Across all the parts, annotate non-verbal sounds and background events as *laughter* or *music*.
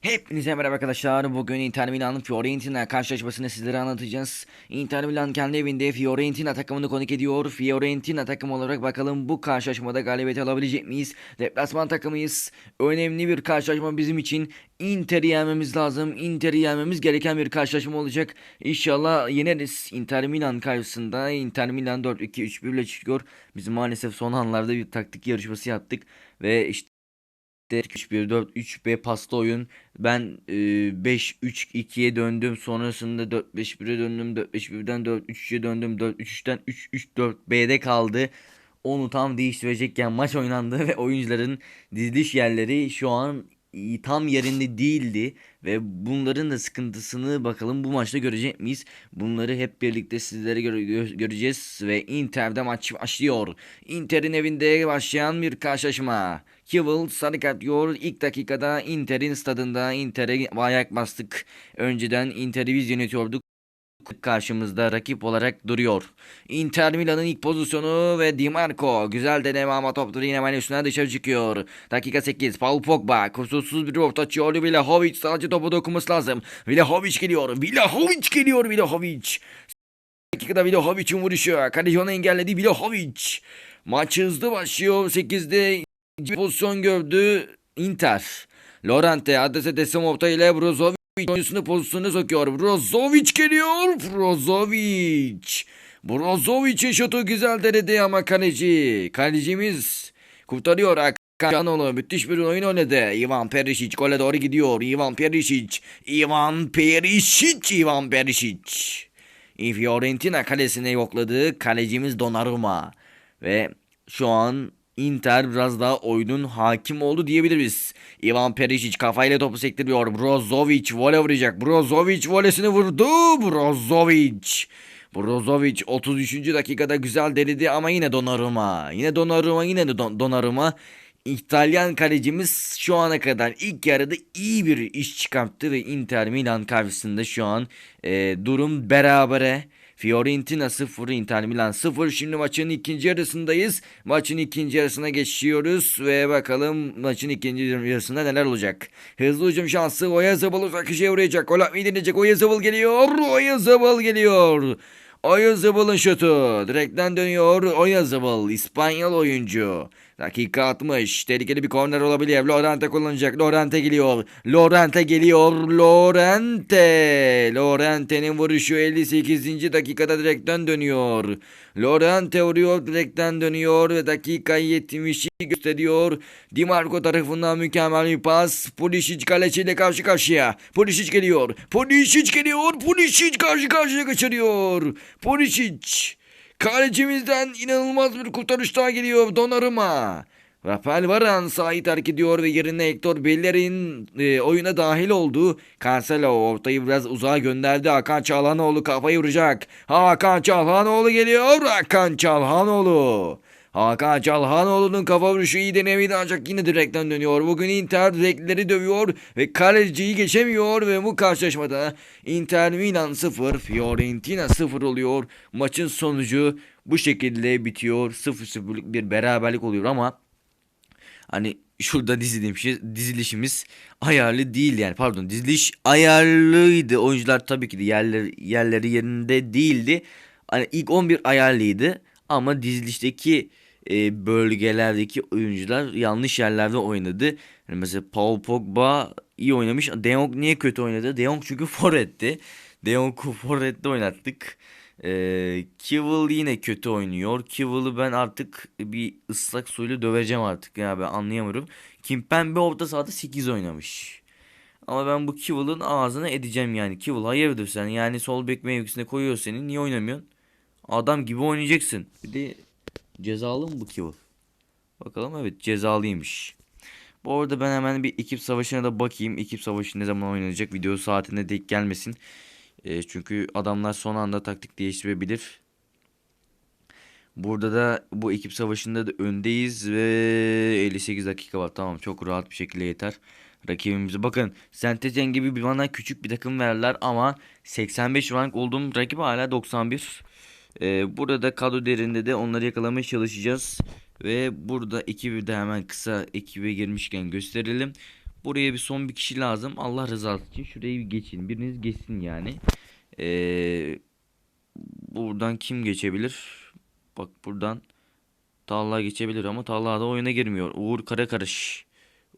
Hepinize merhaba arkadaşlar. Bugün Inter Milan'ın Fiorentina karşılaşmasını sizlere anlatacağız. Inter Milan kendi evinde Fiorentina takımını konuk ediyor. Fiorentina takımı olarak bakalım bu karşılaşmada galibiyet alabilecek miyiz? Deplasman takımıyız. Önemli bir karşılaşma bizim için. Inter'i yenmemiz lazım. Inter'i yenmemiz gereken bir karşılaşma olacak. İnşallah yeneriz. Inter Milan karşısında Inter Milan 4-2-3-1 ile çıkıyor. Biz maalesef son anlarda bir taktik yarışması yaptık. Ve işte 3-1-4-3-B paslı oyun. Ben e, 5-3-2'ye döndüm. Sonrasında 4-5-1'e döndüm. 4-5-1'den 4-3-3'e döndüm. 4-3-3'ten 3-3-4-B'de kaldı. Onu tam değiştirecekken maç oynandı *laughs* ve oyuncuların diziliş yerleri şu an tam yerinde değildi ve bunların da sıkıntısını bakalım bu maçta görecek miyiz? Bunları hep birlikte sizlere göre gö- göreceğiz ve Inter'de maç başlıyor. Inter'in evinde başlayan bir karşılaşma. Kivil sarı kart yiyor. İlk dakikada Inter'in stadında Inter'e ayak bastık. Önceden Inter'i biz yönetiyorduk karşımızda rakip olarak duruyor. Inter Milan'ın ilk pozisyonu ve Di Marco güzel deneme ama top yine hemen üstüne dışarı çıkıyor. Dakika 8 Paul Pogba kusursuz bir orta açıyor. Vlahovic sadece topu dokunması lazım. Vlahovic geliyor. Vlahovic geliyor. Vlahovic. Dakikada Vlahovic'in vuruşu. Kaleci onu engelledi. Vlahovic. Maç hızlı başlıyor. 8'de pozisyon gördü Inter. Lorente adrese teslim orta ile Brozovic oyuncusunu pozisyonuna sokuyor. Brozovic geliyor. Brozovic. Brozovic'in şutu güzel denedi ama kaleci. Kalecimiz kurtarıyor. Hakanoglu müthiş bir oyun oynadı. Ivan Perisic gole doğru gidiyor. Ivan Perisic. Ivan Perisic. Ivan Perisic. Fiorentina kalesine yokladı. Kalecimiz Donnarumma. Ve şu an Inter biraz daha oyunun hakim oldu diyebiliriz. Ivan Perisic kafayla topu sektiriyor. Brozovic vole vuracak. Brozovic volesini vurdu. Brozovic. Brozovic 33. dakikada güzel denedi ama yine Donnarumma. Yine Donnarumma yine de Don- Donnarumma. İtalyan kalecimiz şu ana kadar ilk yarıda iyi bir iş çıkarttı ve Inter Milan karşısında şu an e, durum berabere. Fiorentina 0, Inter Milan 0. Şimdi maçın ikinci yarısındayız. Maçın ikinci yarısına geçiyoruz ve bakalım maçın ikinci yarısında neler olacak. Hızlı hücum şansı Oyarzabal uzak köşeye uğrayacak. Gol atmayı deneyecek. Oyarzabal geliyor. Oyarzabal geliyor. Oyarzabal şutu. Direkten dönüyor. Oyarzabal İspanyol oyuncu. Dakika 60. Tehlikeli bir korner olabilir. Lorente kullanacak. Lorente geliyor. Lorente geliyor. Lorente. Lorente'nin vuruşu 58. dakikada direkten dönüyor. Lorente vuruyor direkten dönüyor ve dakika 70'i gösteriyor. Di Marco tarafından mükemmel bir pas. Pulisic kaleciyle karşı karşıya. Pulisic geliyor. Pulisic geliyor. Pulisic karşı karşıya kaçırıyor. Pulisic. Kalecimizden inanılmaz bir kurtarış daha geliyor Donnarumma. Rafael Varane sahayı terk ediyor ve yerine Hector Bellerin e, oyuna dahil oldu. Cancelo ortayı biraz uzağa gönderdi. Hakan Çalhanoğlu kafayı vuracak. Hakan Çalhanoğlu geliyor. Hakan Çalhanoğlu. Hakan Çalhanoğlu'nun kafa vuruşu iyi denemeydi ancak yine direkten dönüyor. Bugün Inter direkleri dövüyor ve kaleciyi geçemiyor ve bu karşılaşmada Inter Milan 0, Fiorentina 0 oluyor. Maçın sonucu bu şekilde bitiyor. 0-0'lık bir beraberlik oluyor ama hani şurada dizilişimiz, dizilişimiz ayarlı değil yani pardon diziliş ayarlıydı. Oyuncular tabii ki de yerleri, yerleri yerinde değildi. Hani ilk 11 ayarlıydı ama dizilişteki e, bölgelerdeki oyuncular yanlış yerlerde oynadı. Yani mesela Paul Pogba iyi oynamış. De Jong niye kötü oynadı? De Jong çünkü *laughs* forvetti. De Jong'u forvette oynattık. Ee, Kivil yine kötü oynuyor. Kivil'ı ben artık bir ıslak suyla döveceğim artık ya ben anlayamıyorum. Kimpembe orta sahada 8 oynamış. Ama ben bu Kivil'ın ağzına edeceğim yani. Kivil hayırdır sen yani sol bek mevkisine koyuyor seni niye oynamıyorsun? Adam gibi oynayacaksın. Bir de cezalı mı bu Kivil? Bakalım evet cezalıymış. Bu arada ben hemen bir ekip savaşına da bakayım. Ekip savaşı ne zaman oynanacak? Video saatine denk gelmesin. E, çünkü adamlar son anda taktik değiştirebilir. Burada da bu ekip savaşında da öndeyiz ve 58 dakika var. Tamam çok rahat bir şekilde yeter. Rakibimize bakın Senteten gibi bana küçük bir takım verdiler ama 85 rank olduğum rakip hala 91. Ee, burada kadro derinde de onları yakalamaya çalışacağız. Ve burada ekibi de hemen kısa ekibe girmişken gösterelim. Buraya bir son bir kişi lazım. Allah rızası için şurayı bir geçin. Biriniz geçsin yani. Ee, buradan kim geçebilir? Bak buradan Talha geçebilir ama Talha da oyuna girmiyor. Uğur Karakarış.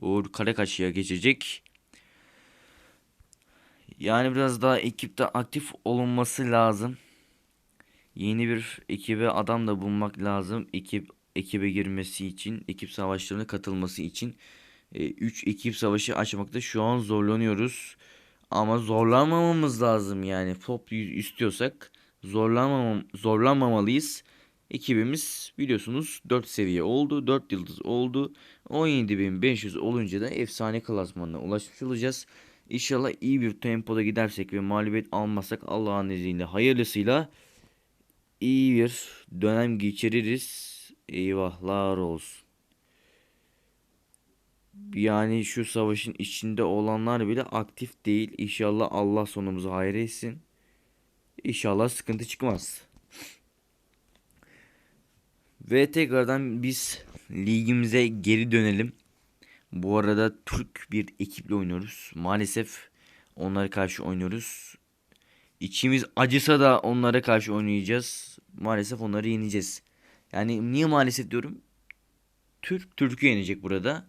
Uğur Karakaşı'ya geçecek. Yani biraz daha ekipte aktif olunması lazım. Yeni bir ekibe adam da bulmak lazım. Ekip ekibe girmesi için, ekip savaşlarına katılması için 3 e, ekip savaşı açmakta şu an zorlanıyoruz. Ama zorlanmamamız lazım yani. Top istiyorsak zorlanmamam zorlanmamalıyız. Ekibimiz biliyorsunuz 4 seviye oldu. 4 yıldız oldu. 17.500 olunca da efsane klasmanına ulaşmış olacağız. İnşallah iyi bir tempoda gidersek ve mağlubiyet almazsak Allah'ın izniyle hayırlısıyla iyi bir dönem geçiririz. Eyvahlar olsun. Yani şu savaşın içinde olanlar bile aktif değil. İnşallah Allah sonumuzu hayır etsin. İnşallah sıkıntı çıkmaz. Ve tekrardan biz ligimize geri dönelim. Bu arada Türk bir ekiple oynuyoruz. Maalesef onlara karşı oynuyoruz. İçimiz acısa da onlara karşı oynayacağız. Maalesef onları yeneceğiz. Yani niye maalesef diyorum? Türk Türk'ü yenecek burada.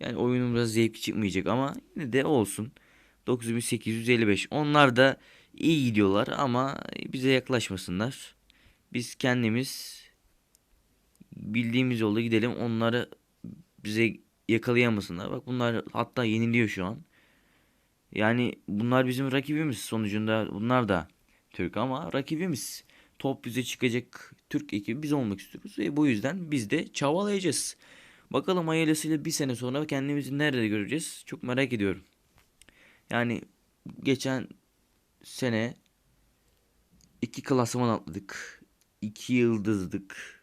Yani oyunun biraz zevkli çıkmayacak ama yine de olsun. 9855. Onlar da iyi gidiyorlar ama bize yaklaşmasınlar. Biz kendimiz bildiğimiz yolda gidelim. Onları bize yakalayamasınlar. Bak bunlar hatta yeniliyor şu an. Yani bunlar bizim rakibimiz sonucunda. Bunlar da Türk ama rakibimiz. Top bize çıkacak Türk ekibi biz olmak istiyoruz. Ve bu yüzden biz de çabalayacağız. Bakalım hayırlısıyla bir sene sonra kendimizi nerede göreceğiz? Çok merak ediyorum. Yani geçen sene iki klasman atladık. iki yıldızdık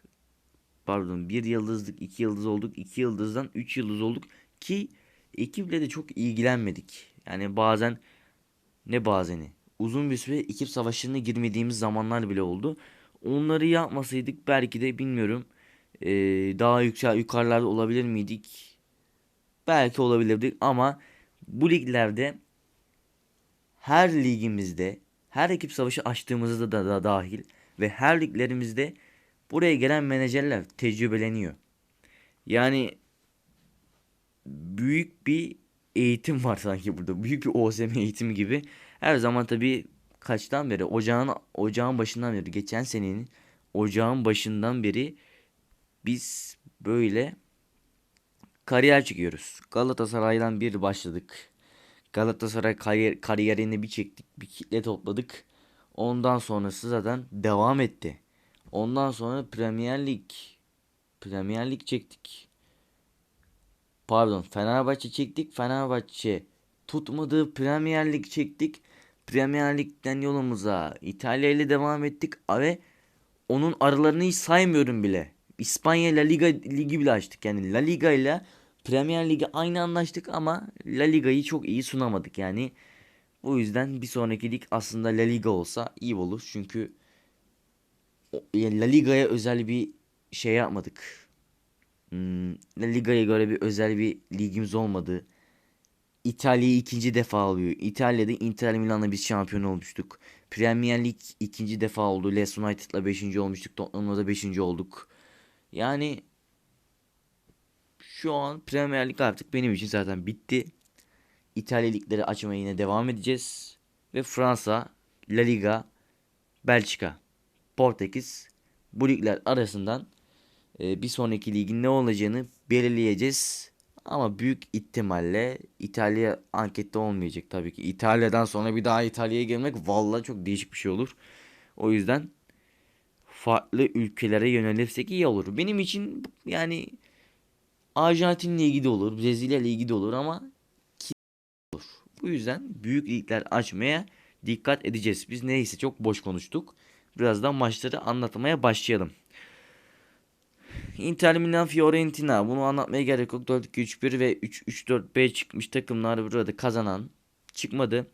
pardon bir yıldızlık iki yıldız olduk. iki yıldızdan üç yıldız olduk ki ekiple de çok ilgilenmedik. Yani bazen ne bazeni uzun bir süre ekip savaşlarına girmediğimiz zamanlar bile oldu. Onları yapmasaydık belki de bilmiyorum daha yüksel yukarılarda olabilir miydik? Belki olabilirdik ama bu liglerde her ligimizde her ekip savaşı açtığımızda da, da dahil ve her liglerimizde Buraya gelen menajerler tecrübeleniyor. Yani büyük bir eğitim var sanki burada. Büyük bir OSM eğitimi gibi. Her zaman tabii kaçtan beri ocağın ocağın başından beri geçen senenin ocağın başından beri biz böyle kariyer çıkıyoruz. Galatasaray'dan bir başladık. Galatasaray kariyer, kariyerini bir çektik, bir kitle topladık. Ondan sonrası zaten devam etti. Ondan sonra Premier Lig Premier Lig çektik. Pardon Fenerbahçe çektik. Fenerbahçe tutmadı. Premier Lig çektik. Premier Lig'den yolumuza İtalya ile devam ettik ve onun aralarını hiç saymıyorum bile. İspanya La Liga ligi bile açtık. Yani La Liga ile Premier Lig'e aynı anlaştık ama La Liga'yı çok iyi sunamadık. Yani o yüzden bir sonraki lig aslında La Liga olsa iyi olur. Çünkü La Liga'ya özel bir şey yapmadık. Hmm, Liga'ya göre bir özel bir ligimiz olmadı. İtalya'yı ikinci defa alıyor. İtalya'da Inter Milan'la biz şampiyon olmuştuk. Premier Lig ikinci defa oldu. Leeds United'la beşinci olmuştuk. Tottenham'la da beşinci olduk. Yani şu an Premier Lig artık benim için zaten bitti. İtalya ligleri açmaya yine devam edeceğiz. Ve Fransa, La Liga, Belçika. Portekiz bu ligler arasından e, bir sonraki ligin ne olacağını belirleyeceğiz. Ama büyük ihtimalle İtalya ankette olmayacak tabii ki. İtalya'dan sonra bir daha İtalya'ya gelmek vallahi çok değişik bir şey olur. O yüzden farklı ülkelere yönelirsek iyi olur. Benim için yani Arjantin'le ilgili olur, Brezilya ile ilgili olur ama olur. Bu yüzden büyük ligler açmaya dikkat edeceğiz. Biz neyse çok boş konuştuk birazdan maçları anlatmaya başlayalım. Inter Milan Fiorentina bunu anlatmaya gerek yok. 4-2-3-1 ve 3-3-4-B çıkmış takımlar burada kazanan çıkmadı.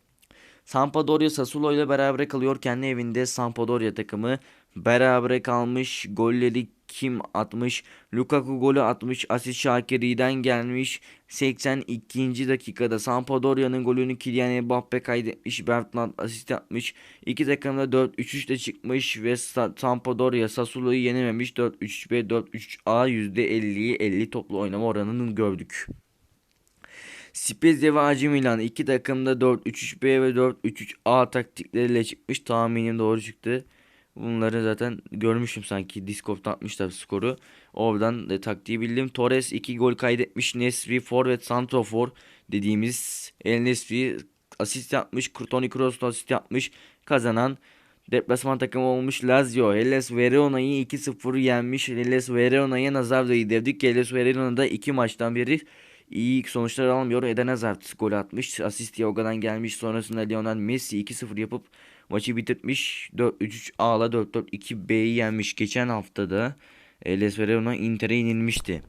Sampdoria Sassuolo ile beraber kalıyor kendi evinde Sampdoria takımı berabere kalmış. Golleri kim atmış? Lukaku golü atmış. Asist Şakiri'den gelmiş. 82. dakikada Sampdoria'nın golünü Kylian Mbappe kaydetmiş. Bertrand asist yapmış. İki takım da 4-3-3'te çıkmış ve Sa- Sampdoria Sassuolo'yu yenememiş. 4-3-5 4-3-A %50'yi 50 toplu oynama oranını gördük. Spezia ve AC Milan iki takım da 4-3-3B ve 4-3-3A taktikleriyle çıkmış. Tahminim doğru çıktı. Bunları zaten görmüşüm sanki. Discord'da atmışlar skoru. Oradan da taktiği bildim. Torres 2 gol kaydetmiş. Nesri forvet santrofor dediğimiz El Nesri asist yapmış. Toni Kroos asist yapmış. Kazanan deplasman takımı olmuş Lazio. Hellas Verona'yı 2-0 yenmiş. Hellas Verona'ya nazar değdirdik. Hellas Verona'da iki maçtan beri iyi sonuçlar almıyor. Eden Hazard gol atmış. Asist Yoga'dan gelmiş. Sonrasında Lionel Messi 2-0 yapıp maçı bitirmiş. 4-3-3 A'la 4-4-2 B'yi yenmiş. Geçen haftada Hellas Verona Inter'e yenilmişti.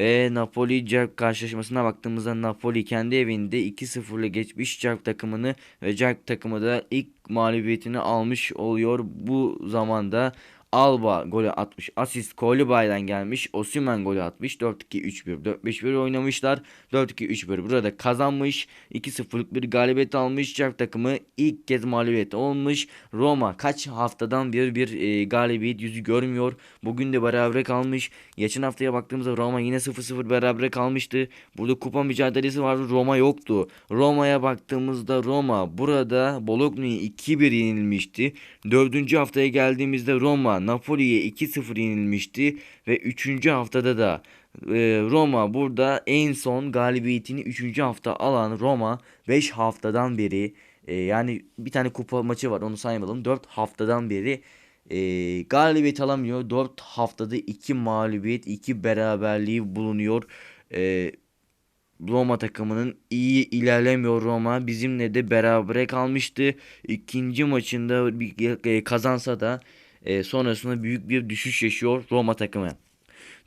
Ve Napoli Cerk karşılaşmasına baktığımızda Napoli kendi evinde 2-0 ile geçmiş Cerk takımını ve Cerk takımı da ilk mağlubiyetini almış oluyor. Bu zamanda Alba golü atmış. Asist Koulibaly'den gelmiş. Osimhen golü atmış. 4-2-3-1 4-5-1 oynamışlar. 4-2-3-1 burada kazanmış. 2-0'lık bir galibiyet almış. Cerk takımı ilk kez mağlubiyet olmuş. Roma kaç haftadan bir bir e, galibiyet yüzü görmüyor. Bugün de berabere kalmış. Geçen haftaya baktığımızda Roma yine 0-0 berabere kalmıştı. Burada kupa mücadelesi vardı. Roma yoktu. Roma'ya baktığımızda Roma burada Bologna'yı 2-1 yenilmişti. Dördüncü haftaya geldiğimizde Roma Napoli'ye 2-0 yenilmişti. Ve üçüncü haftada da e, Roma burada en son galibiyetini 3. hafta alan Roma 5 haftadan beri e, yani bir tane kupa maçı var onu saymayalım 4 haftadan beri e, galibiyet alamıyor. 4 haftada 2 mağlubiyet 2 beraberliği bulunuyor. Roma takımının iyi ilerlemiyor Roma. Bizimle de berabere kalmıştı. İkinci maçında kazansa da e, sonrasında büyük bir düşüş yaşıyor Roma takımı.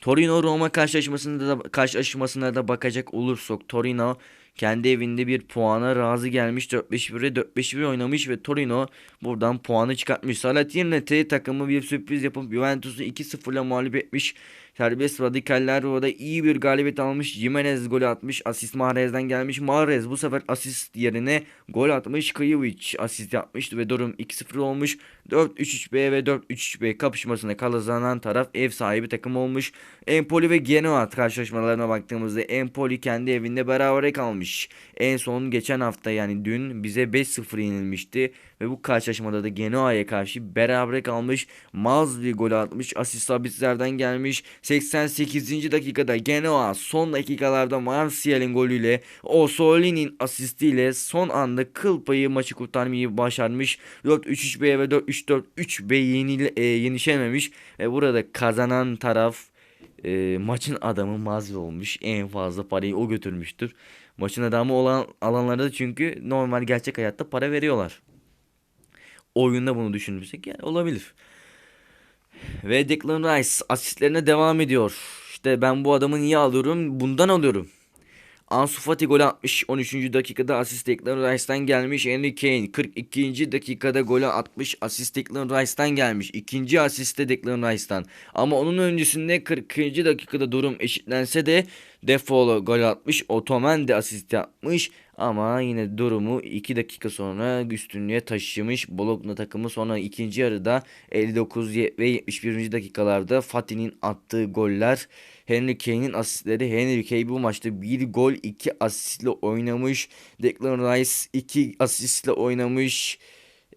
Torino Roma karşılaşmasında da karşılaşmasına da bakacak olursak Torino kendi evinde bir puana razı gelmiş 4-5-1'e 4-5-1 oynamış ve Torino buradan puanı çıkartmış. Salernitana takımı bir sürpriz yapıp Juventus'u 2-0 ile mağlup etmiş. Serbest radikaller orada iyi bir galibiyet almış. Jimenez golü atmış. Asist Mahrez'den gelmiş. Mahrez bu sefer asist yerine gol atmış. Kıyıviç asist yapmıştı ve durum 2-0 olmuş. 4-3-3B ve 4-3-3B kapışmasında kazanan taraf ev sahibi takım olmuş. Empoli ve Genoa karşılaşmalarına baktığımızda Empoli kendi evinde berabere kalmış. En son geçen hafta yani dün bize 5-0 yenilmişti. Ve bu karşılaşmada da Genoa'ya karşı berabere kalmış. Mazli gol atmış. Asist Sabitler'den gelmiş. 88. dakikada Genoa son dakikalarda Martial'in golüyle Osolini'nin asistiyle son anda kıl payı maçı kurtarmayı başarmış. 4-3-3B ve 4-3-4-3B yenile, e, yenişememiş. Ve burada kazanan taraf e, maçın adamı Mazli olmuş. En fazla parayı o götürmüştür. Maçın adamı olan alanlarda da çünkü normal gerçek hayatta para veriyorlar. Oyunda bunu düşünürsek yani olabilir. Ve Declan Rice asistlerine devam ediyor. İşte ben bu adamı niye alıyorum? Bundan alıyorum. Ansu Fati gol atmış 13. dakikada asist Declan Rice'dan gelmiş. Henry Kane 42. dakikada gol atmış asist Declan Rice'dan gelmiş. İkinci asiste Declan Rice'dan. Ama onun öncesinde 40. dakikada durum eşitlense de Defolo gol atmış. Otomen de asist yapmış. Ama yine durumu 2 dakika sonra üstünlüğe taşımış. Bologna takımı sonra ikinci yarıda 59 ve 71. dakikalarda Fatih'in attığı goller Henry Kane'in asistleri Henry Kane bu maçta 1 gol 2 asistle oynamış. Declan Rice 2 asistle oynamış.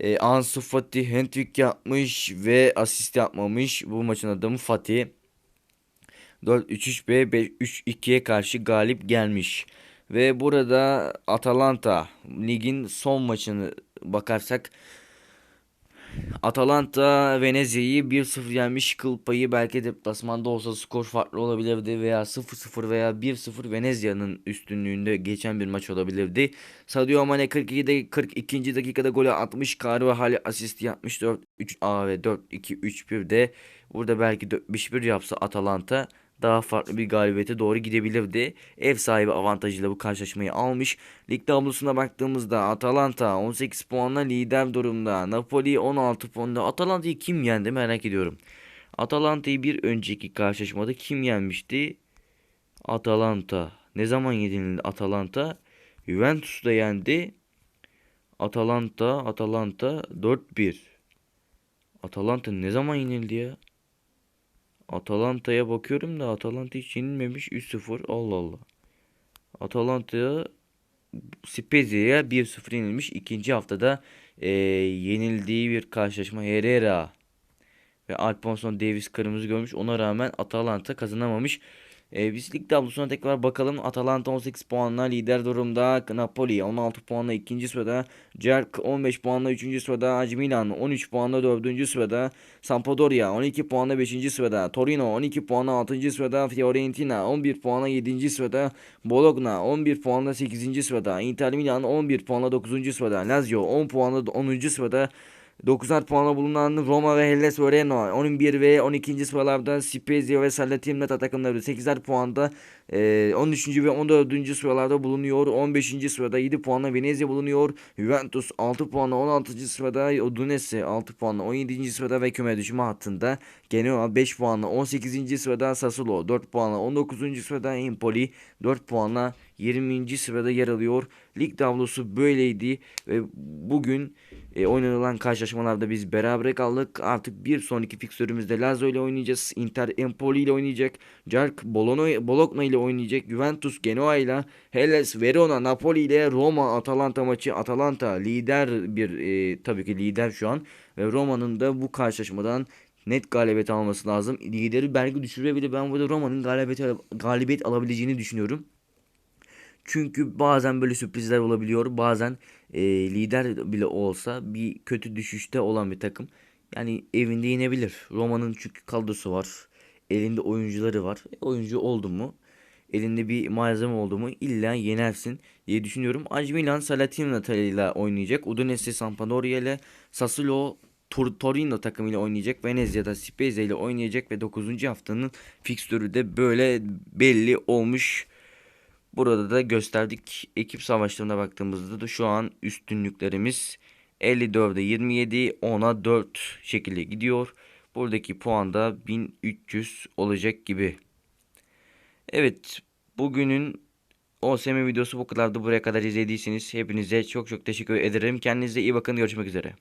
E, Ansu Fati hat-trick yapmış ve asist yapmamış. Bu maçın adamı Fatih. 4-3-3 ve 5-3-2'ye karşı galip gelmiş. Ve burada Atalanta ligin son maçını bakarsak Atalanta Venezia'yı 1-0 yenmiş kıl payı belki deplasmanda olsa skor farklı olabilirdi veya 0-0 veya 1-0 Venezia'nın üstünlüğünde geçen bir maç olabilirdi. Sadio Mane 42'de 42. dakikada golü atmış. Carvajal asist yapmış 4-3 A ve 4-2-3-1'de burada belki 4-5-1 yapsa Atalanta daha farklı bir galibiyete doğru gidebilirdi. Ev sahibi avantajıyla bu karşılaşmayı almış. Lig tablosuna baktığımızda Atalanta 18 puanla lider durumda. Napoli 16 puanla. Atalanta'yı kim yendi merak ediyorum. Atalanta'yı bir önceki karşılaşmada kim yenmişti? Atalanta. Ne zaman yenildi Atalanta? Juventus'ta yendi. Atalanta, Atalanta 4-1. Atalanta ne zaman yenildi ya? Atalanta'ya bakıyorum da Atalanta hiç yenilmemiş 3-0. Allah Allah. Atalanta'ya Spezia'ya 1-0 yenilmiş. İkinci haftada eee, yenildiği bir karşılaşma Herrera ve Alphonso Davies kırmızı görmüş. Ona rağmen Atalanta kazanamamış. Ee, biz lig tablosuna tekrar bakalım. Atalanta 18 puanla lider durumda. Napoli 16 puanla ikinci sırada. Cerk 15 puanla üçüncü sırada. AC Milan 13 puanla dördüncü sırada. Sampdoria 12 puanla beşinci sırada. Torino 12 puanla altıncı sırada. Fiorentina 11 puanla yedinci sırada. Bologna 11 puanla sekizinci sırada. Inter Milan 11 puanla dokuzuncu sırada. Lazio 10 puanla onuncu sırada. 9'ar puanla bulunan Roma ve Hellas Verona 11 ve 12. sıralarda Spezia ve Salernitana takımları 8'er puanda e, 13. ve 14. sıralarda bulunuyor. 15. sırada 7 puanla Venezia bulunuyor. Juventus 6 puanla 16. sırada Udinese 6 puanla 17. sırada ve küme düşme hattında Genoa 5 puanla 18. sırada Sassuolo 4 puanla 19. sırada Empoli 4 puanla 20. sırada yer alıyor. Lig tablosu böyleydi ve bugün e, oynanılan karşılaşmalarda biz berabere kaldık. Artık bir sonraki fiksörümüzde Lazio ile oynayacağız. Inter Empoli ile oynayacak. Cerk Bologna, Bologna ile oynayacak. Juventus Genoa ile Hellas Verona Napoli ile Roma Atalanta maçı. Atalanta lider bir e, tabii ki lider şu an. Ve Roma'nın da bu karşılaşmadan net galibiyet alması lazım. Lideri belki düşürebilir. Ben burada Roma'nın galibiyet, galibiyet alabileceğini düşünüyorum. Çünkü bazen böyle sürprizler olabiliyor. Bazen e, lider bile olsa bir kötü düşüşte olan bir takım. Yani evinde yenebilir. Roma'nın çünkü kadrosu var. Elinde oyuncuları var. E, oyuncu oldu mu? Elinde bir malzeme oldu mu illa yenersin diye düşünüyorum. AC Milan Salernitana ile oynayacak. Udinese Sampdoria ile Sassuolo Tor- Torino takımıyla oynayacak. Venezia'da Spezia ile oynayacak ve 9. haftanın fikstürü de böyle belli olmuş. Burada da gösterdik. Ekip savaşlarına baktığımızda da şu an üstünlüklerimiz 54'e 27, 10'a 4 şekilde gidiyor. Buradaki puan da 1300 olacak gibi. Evet, bugünün OSM videosu bu kadardı. Buraya kadar izlediyseniz hepinize çok çok teşekkür ederim. Kendinize iyi bakın. Görüşmek üzere.